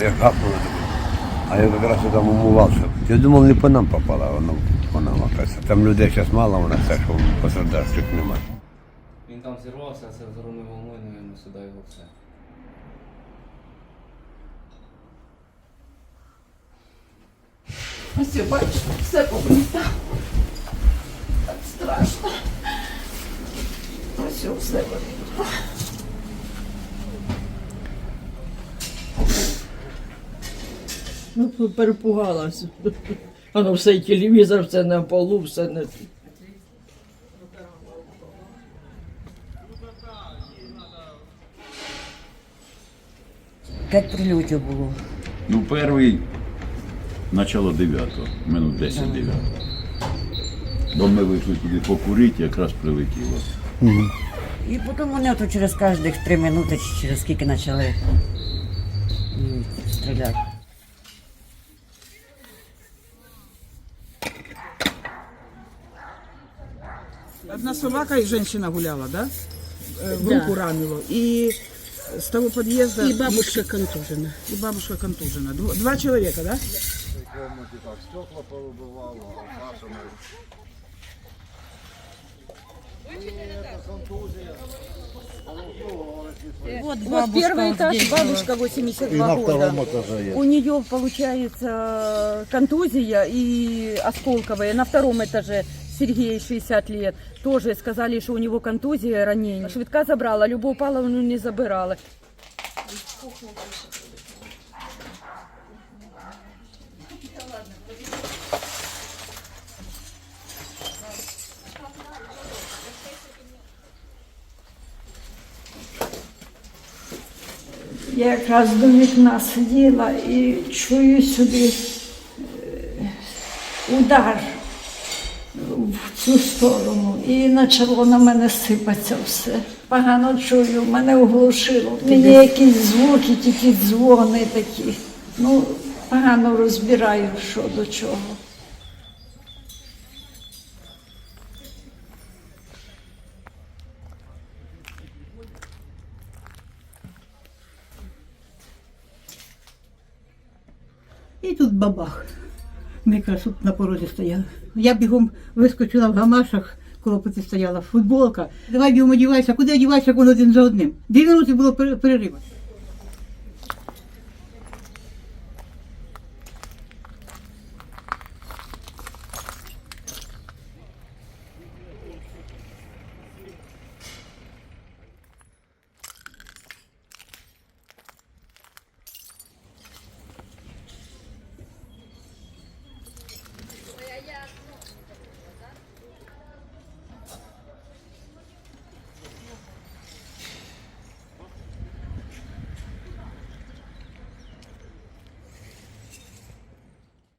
як гапнуло. А я якраз там умивався. Я думав, не по нам попала, а воно по нам оказується. Там людей зараз мало, у нас так, що пострадавших немає. Він там зірвався, а це взорвною волною, наверное, сюди його все. Ось, бачиш, все побито. Так страшно. Ось все побито. Ну, перепугалася. Воно все і телевізор, все на полу, все не. П'ять прильотів було. Ну, перший начало 9, минут 10 9. Бо ми вийшли туди покурити, якраз прилетіло. І потім вони ото через кожних три минути чи через скільки почали стріляти. Одна собака и женщина гуляла, да? Э, В руку ранило. И с того подъезда... И бабушка контужена. И бабушка контужена. Дв- Два человека, да? Вот, вот первый этаж, бабушка 82 года. У нее получается контузия и осколковая. На втором этаже Сергей 60 лет. Тоже сказали, что у него контузия, ранение. Швидка забрала, Любовь Павловну не забирала. Я якраз до вікна сиділа і чую сюди е, удар в Цю сторону. І почало на мене сипатися все. Погано чую, мене оглушило. Мені якісь звуки, тільки дзвони такі. Ну, погано розбираю, що до чого. І тут бабах. Ми якраз тут на порозі стояли. Я бігом вискочила в гамашах, колопоти стояла, футболка. Давай бігом одівайся, куди одівайся, як воно один за одним. Дві минути було пере- перериву.